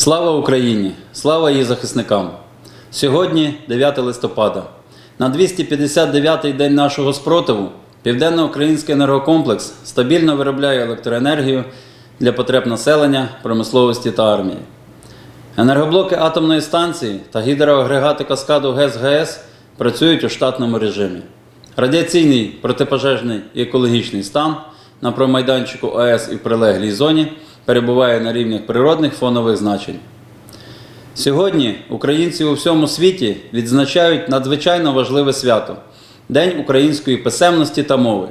Слава Україні! Слава її захисникам! Сьогодні 9 листопада. На 259-й день нашого спротиву Південно-Український енергокомплекс стабільно виробляє електроенергію для потреб населення, промисловості та армії. Енергоблоки атомної станції та гідроагрегати каскаду ГЕС ГЕС працюють у штатному режимі. Радіаційний, протипожежний і екологічний стан на промайданчику АЕС і в прилеглій зоні перебуває на рівнях природних фонових значень. Сьогодні українці у всьому світі відзначають надзвичайно важливе свято День української писемності та мови.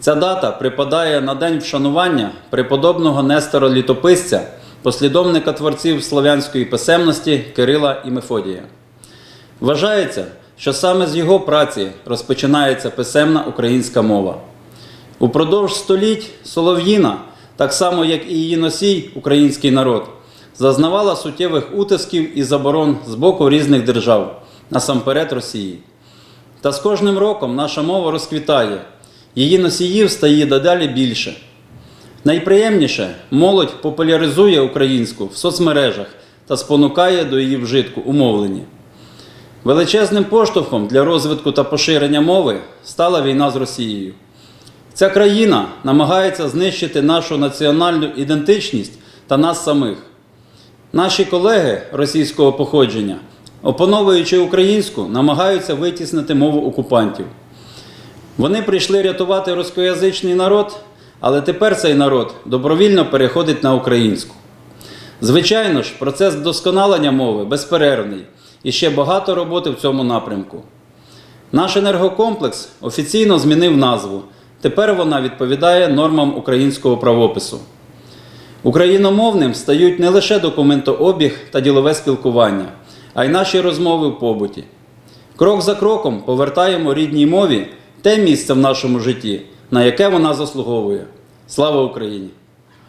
Ця дата припадає на день вшанування преподобного Нестора Літописця, послідовника творців слов'янської писемності Кирила і Мефодія. Вважається, що саме з його праці розпочинається писемна українська мова. Упродовж століть Солов'їна, так само як і її носій, український народ, зазнавала суттєвих утисків і заборон з боку різних держав, насамперед Росії. Та з кожним роком наша мова розквітає, її носіїв стає дедалі більше. Найприємніше молодь популяризує українську в соцмережах та спонукає до її вжитку у мовленні. Величезним поштовхом для розвитку та поширення мови стала війна з Росією. Ця країна намагається знищити нашу національну ідентичність та нас самих. Наші колеги російського походження, опановуючи українську, намагаються витіснити мову окупантів. Вони прийшли рятувати рускоязичний народ, але тепер цей народ добровільно переходить на українську. Звичайно ж, процес вдосконалення мови безперервний і ще багато роботи в цьому напрямку. Наш енергокомплекс офіційно змінив назву. Тепер вона відповідає нормам українського правопису. Україномовним стають не лише документообіг та ділове спілкування, а й наші розмови в побуті. Крок за кроком повертаємо рідній мові те місце в нашому житті, на яке вона заслуговує. Слава Україні!